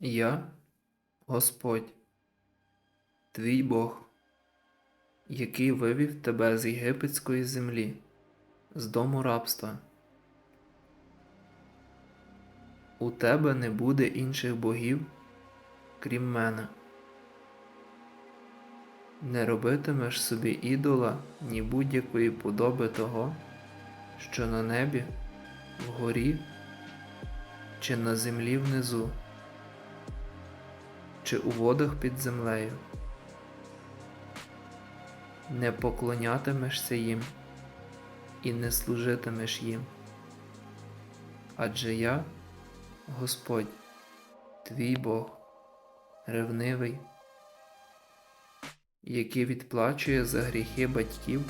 Я Господь, твій Бог, який вивів тебе з єгипетської землі, з дому рабства. У тебе не буде інших богів, крім мене. Не робитимеш собі ідола ні будь-якої подоби того, що на небі, вгорі чи на землі внизу, чи у водах під землею. Не поклонятимешся їм і не служитимеш їм. Адже я, Господь, твій Бог, ревнивий, який відплачує за гріхи батьків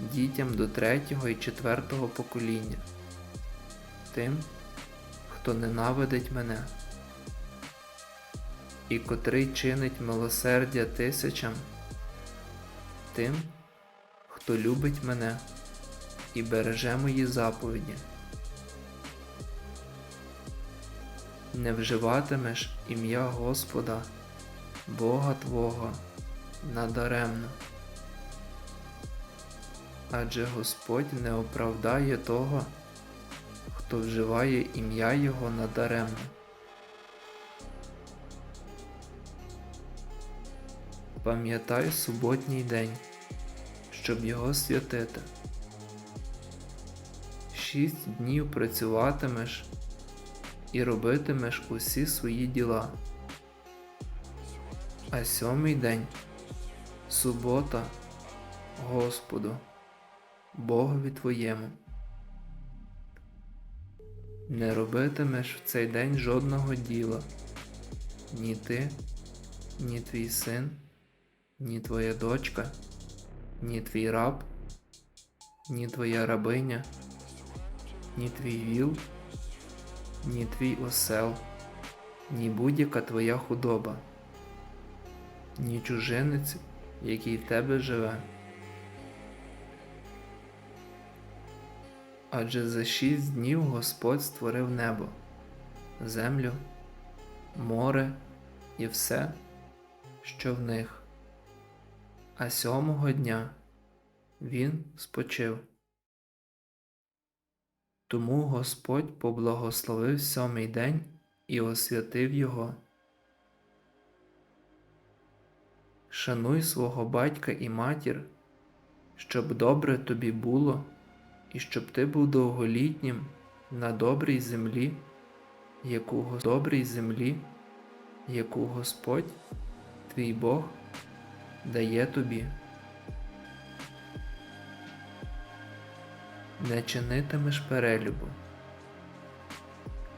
дітям до третього і четвертого покоління, тим, хто ненавидить мене, і котрий чинить милосердя тисячам, тим, хто любить мене і береже мої заповіді. Не вживатимеш ім'я Господа, Бога Твого, надаремно. Адже Господь не оправдає того, хто вживає ім'я Його надаремно. Пам'ятай суботній день, щоб його святити. Шість днів працюватимеш і робитимеш усі свої діла. А сьомий день субота Господу, Богові твоєму. Не робитимеш в цей день жодного діла, ні ти, ні твій син, ні твоя дочка, ні твій раб, ні твоя рабиня, ні твій віл, ні твій осел, ні будь-яка твоя худоба, ні чужинець, який в тебе живе. Адже за шість днів Господь створив небо, землю, море і все, що в них, а сьомого дня Він спочив. Тому Господь поблагословив сьомий день і освятив його. Шануй свого батька і матір, щоб добре тобі було, і щоб ти був довголітнім на добрій землі, яку добрій землі, яку Господь, твій Бог, дає тобі. Не чинитимеш перелюбу,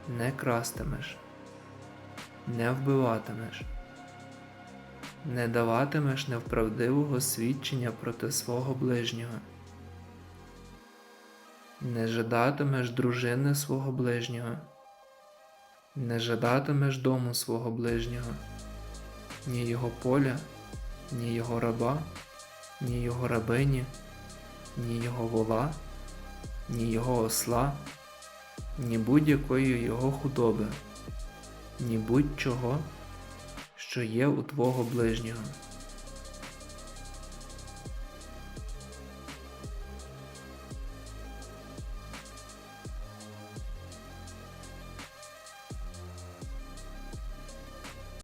не крастимеш, не вбиватимеш, не даватимеш невправдивого свідчення проти свого ближнього, не жадатимеш дружини свого ближнього, не жадатимеш дому свого ближнього, ні його поля, ні його раба, ні його рабині, ні його вола ні його осла, ні будь-якої його худоби, ні будь-чого, що є у твого ближнього.